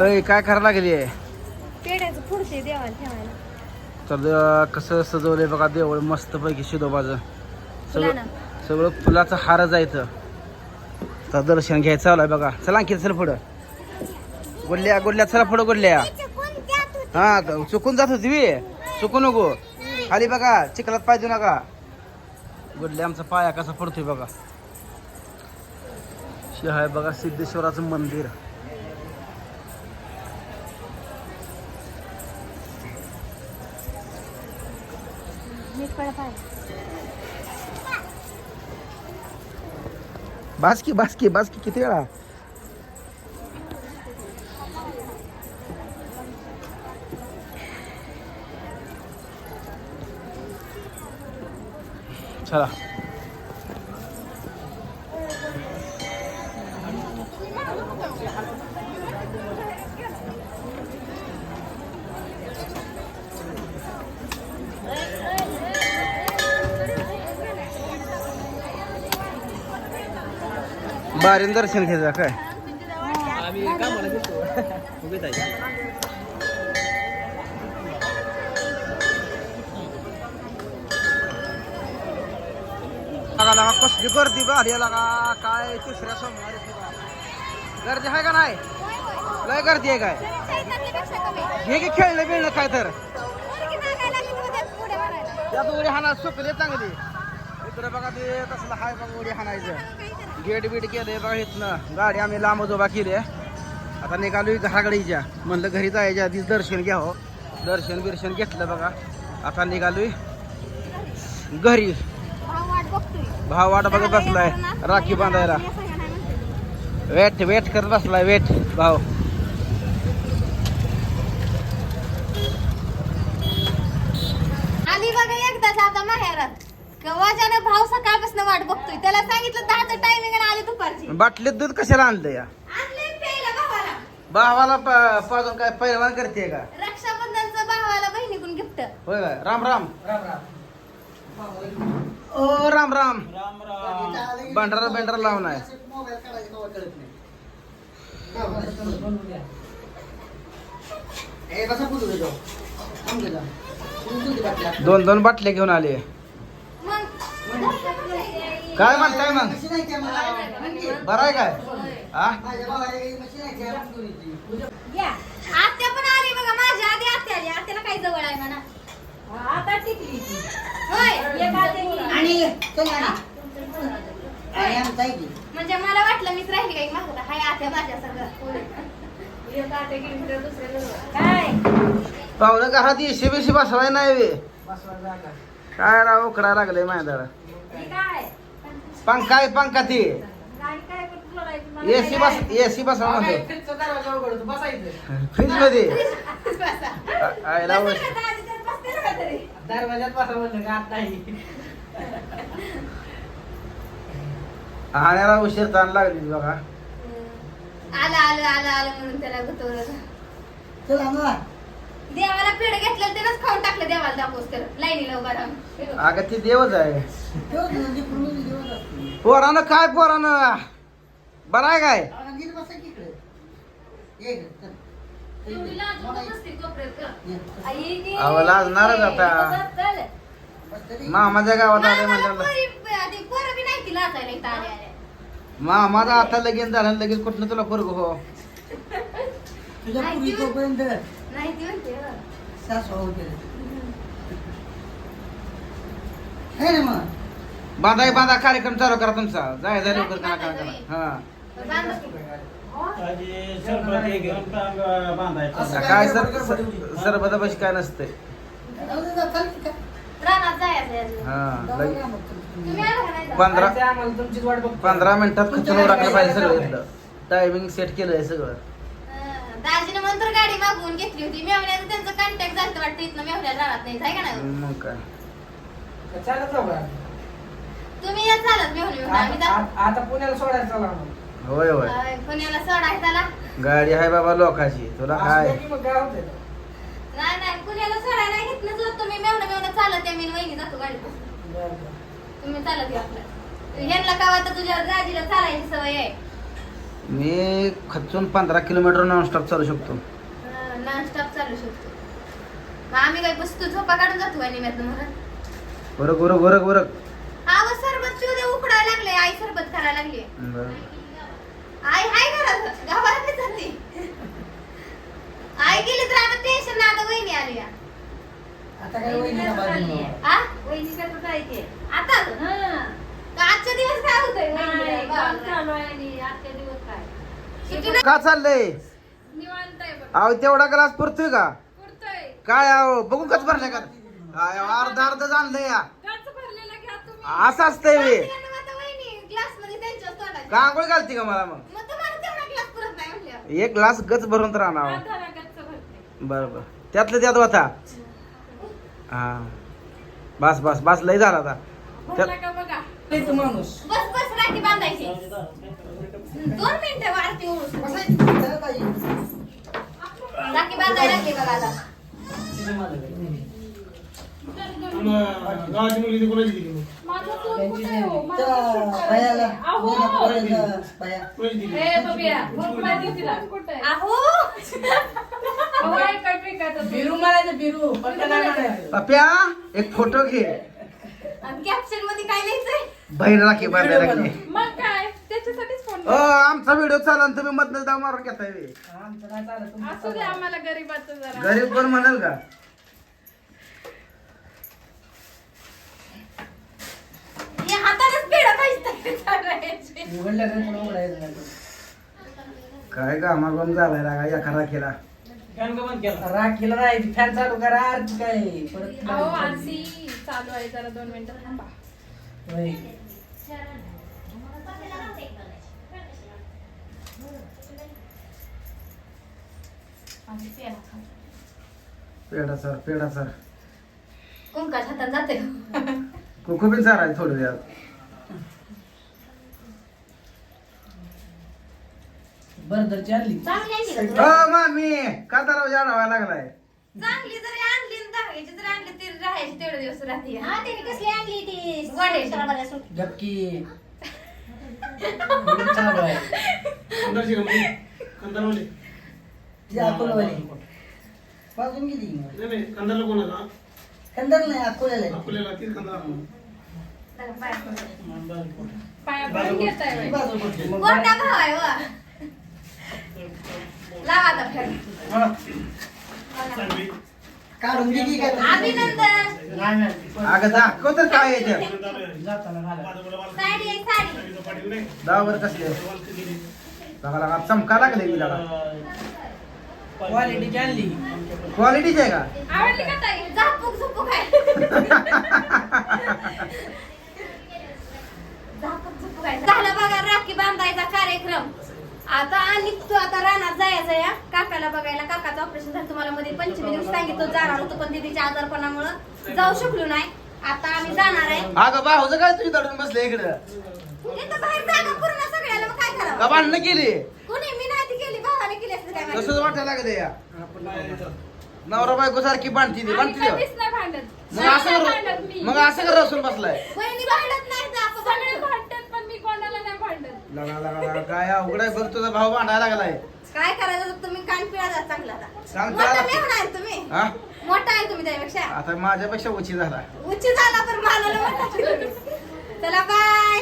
अय काय करायला लागली आहे? पेड्याचं पुढचे देवाला ठेवायला. तर अं, कसं सजवलंय बघा देवळ मस्त पैकी शिदोबाचं. सगळं फुलानं. सगळं फुलाचं हार जायचं तर दर्शन घ्यायचं चालू आहे बघा. चला आणखी चल पुढं. गुडल्या गुडल्या चला पुढं गुडल्या. हा तर चुकून जात होती बी. चुकू नको. खाली बघा चिखलात पाय देऊ नका. गुडल्या आमचा पाया कसा पडतोय बघा. हे आहे बघा सिद्धेश्वराचं मंदिर. बास्की बास्की बास्की किती वेळा? चला. बारीन दर्शन घ्यायचं काय? लागा लागा कसली गर्दी अरे लागा. काय तिसऱ्या सोमवारी. गर्दी आहे का नाही? लय गर्दी आहे काय? घे की खेळलं बिळलं काय तर? त्यात उडी हाणा सुकले चांगली. बघा ते तसलं हाय बघा उडी हाणायचं. गेट बीट केले बघा इथनं. गाडी आम्ही लांब उभा केली आता निघालूई घराकडे जा म्हणलं घरी जायच्या आधीच दर्शन घ्यावं. दर्शन बिर्शन घेतलं बघा. आता निघालोय घरी. भाव वाट बघत बसलाय. राखी बांधायला. वेट वेट करत बसलाय वेट. भाव. आली बघा एकदाच आता माहेरात. कवाच्यानं भाव सकाळपासून वाट बघतोय. त्याला सांगितलं दहाचं टायमिंग आली दुपारची. बाटलीत दूध कशाला आणलं या? आणलंय प्यायला भावाला. भावाला प- पाजून काय पैलवान करते का? रक्षाबंधनचं भावाला बहिणीकडून गिफ्ट होय काय? राम राम. ओ राम राम. भांडारा बेंडारा लावून आहे. दोन दोन बाटले घेऊन आले काय म्हणताय मग? बरं आहे काय? हा? या. आत्या पण आली बघा माझ्या आधी आत्या आली. आत्याला काही जवळ आहे म्हणा. आता टिकली ती. होय. एक आत्या गेली. म्हणजे मला वाटलं मीच राहिली काही मागं. हाय आत्या माझ्या सगळं एक आत्या गेली तर दुसऱ्या जवळ. काय? पाहुणं घरात येशी बिशी बसवाय नाही वे काय राव उकडा लागलंय माझ्या हे काय पंखा आहे पंखा ती. एसी बस एसी म्हणतो फ्रीजमध्ये. बसा. बसा. आण्याला उशीर ताण लागली बघा. आलं आलं आलं आलं म्हणून त्याला गुतवलं. देवाला पेड घेतलं त्यानंच खाऊन टाकलं देवाला दाखवस तर. लाईनीला उभा राहून अगं ती देवच आहे. पोरानं काय पोरानं? बरं आहे काय? एवढी लाजूक नसते कोपऱ्यात गं. आई गे. अहो, लाजणारच आता. चल. मामाच्या गावात आले मामाला म्हणलं पोरी- आधी पोरं बी नाही ती लाजायला इथं आल्या आल्या. मामाचा आता लगीन झालं लगेच कुठनं तुला पोरग हो? नाही ती म्हणते हो. बांधा बांधा कार्यक्रम चालू करा तुमचा. जाय जाय लवकर करा करा करा. हा. की. काय सर सरबता बशी काय नसतंय. रानात जायचं अजून. हा लगे- तुम्ही आला का नाही? जाऊ? पंधरा पंधरा मिनिटात खचून राखलं पाहिजे सगळं टायमिंग सेट केलंय सगळं अं, दाजीनं म्हणून तर गाडी मागवून घेतली होती. मेवण्याचं त्यांचं कॉन्टॅक्ट झालं वाटतं. इथनं मेवण्याला राहत नाही आहे का नाही मग काय? तुम्ही या चालत मेवणे मेवणे आम्ही जातो. आता पुण्याला सोडायला चला मग. होय होय. पुण्याला सोडाय त्याला गाडी आहे बाबा लोकाची. तुला काय? असलं की मग काय होतंय? नाही नाही. पुण्याला सोडायला घेतलं जात. तुम्ही मेवणं मेवणं चालत आहे मी वहिनी जातो गाडीपासून. बरं, बरं. तुम्ही चालत या आपलं. ह्यांना का आता तुझ्या दाजीला चालायची सवय आहे? मी खचून पंधरा किलोमीटर नॉनस्टॉप चालू शकतो. नॉनस्टॉप चालू शकतो. मग आम्ही काय बसतो झोपा काढून जातो काय निम्यात म्हणून? बरं बरं बरं बरं आव सरबत चिवदे उकडायला लागले आई सरबत करायला लागली. बरं. आई हाय घरात गावाला जाते आई गेली तर आता टेन्शन ना आता वहिनी आली आहे. आता काय वहिनीला बाजूला? आ? आता? तर आजच्या दिवस काय होतंय वहिनीला? गावाला. सुट्टी का चाललंय? अहो तेवढा ग्लास पुरतोय का? काय अहो बघू कच भरल्या का? काय अहो, अर्धा अर्ध जाणलंय या. असं असतंय वे त्यांच्याच आंघोळ घालती का मला मग? मग तुम्हाला तेवढा ग्लास पुरत नाही म्हणल्यावर. एक ग्लास गच भरून तर आणावं बरं बरं त्यातलं त्यात होता. हा. बस बस बस लय झाला आता. त्यात एक माणूस. बस बस राखी बांधायची. दोन मिनिटं वाढते उळूस. बसायचं त्याला ताई. राखी बांधायला लागली बघा आता. गावाची मुलगी ती कोणाची दिली मग? त्यांची नाही. त्या बायाला वहिनीला बोलायचं, बाया. कोणाची दिली? अहो बिरू म्हणायचं बिरू पटकन नाही म्हणायचं. पप्या एक फोटो घे. आणि कॅप्शनमध्ये काय लिहायचंय? बहीण राखी बांधायला लागली मग काय त्याच्यासाठीच फोन ओ आमचा व्हिडिओ चालला आणि तुम्ही मधनं जाऊ मारून घेताय बे. आमचं नाही चालत, तुमचं असू दे चालत. आम्हाला गरीबाचं जरा गरीब कोण म्हणाल का हे हातानेच पेढा पाहिजे चालायचे. उघडलं का तुला उघडायचं नाही. काय का मागून झालाय लागा एका राखीला राखीला नाही फॅन चालू करा आरती काय परत अहो चालू आहे जरा दोन मिनिटं थांबा होय. आणि पेढा खा. पेढा सर पेढा सर. कुंकाच हातात जाते. कुकुबीन सर आहे थोडं द्या बर्दरची आणली. चांगली आणली का ओ तुला? मामी का तर जाडावा लागलाय. चांगली जरी आणली आणि दहावीची जरी आणली तरी राहायची तेवढे दिवस राहते. हा त्याने कसली आणली ती गोडे गपकी. म्हणून चालू आहे. कंदारची का मुलगी? ती अकोलवाली वाजून गेली नाही, नाही, कंदारला कोण आहे का? कंदर नाही अकोल्याला आहे. अकोल्याला तीच कंदार. पाया पडून घेत आहे ती बाजू पडली. मग गोटा भाव आहे वा लावा आता फेड हा. चांगली. काढून दिली का अभिनंदन अगं दाखव तर काय आहे साडी साडी कसले. लागा लागा चमका लागले मी लागा क्वालिटीची आणली क्वालिटीच आहे का? आवडली का ताई? झापूक झुपूक आहे झापूक झुपूक आहे झालं बघा राखी बांधायचा कार्यक्रम. आता आणि तू आता रानात जायचं या? काकाला बघायला. काकाचं ऑपरेशन झालं. तुम्हाला मध्ये पंचमी दिवस सांगितलं जाणार होतं पण दिदीच्या आजारपणामुळं जाऊ शकलो नाही. आता आम्ही जाणार आहे. अगं भाऊचं काय तुझी दडून बसले इकडं? इथं बाहेर जागा पूर्ण सगळ्याला. मग काय का करावं भांडणं केली. कोणी? मी नाही ती केली भावाने केली असते काय माहिती. तसंच वाटायला लागले या. नवरा बायको सारखी बांधती ती बांधती ती. कधीच नाही भांडत. मग असं नाही मी. मग असं कर रसून बसलाय. वहिनी भांडत नाही तर आपण सगळे भांडतो. भांडतात पण मी कोणाला नाही भांडत. लगा लगा लगा. काय अवघड आहे? बघ तुझा भाऊ भांडायला लागलाय. काय करायचं? तर तुम्ही कान पिळा जा चांगला आता. कान मोठा तुम्ही. हा? मोठा आहे तुम्ही त्यापेक्षा. आता माझ्यापेक्षा उची झाला. उच्च झाला पण मला मोठा. चला बाय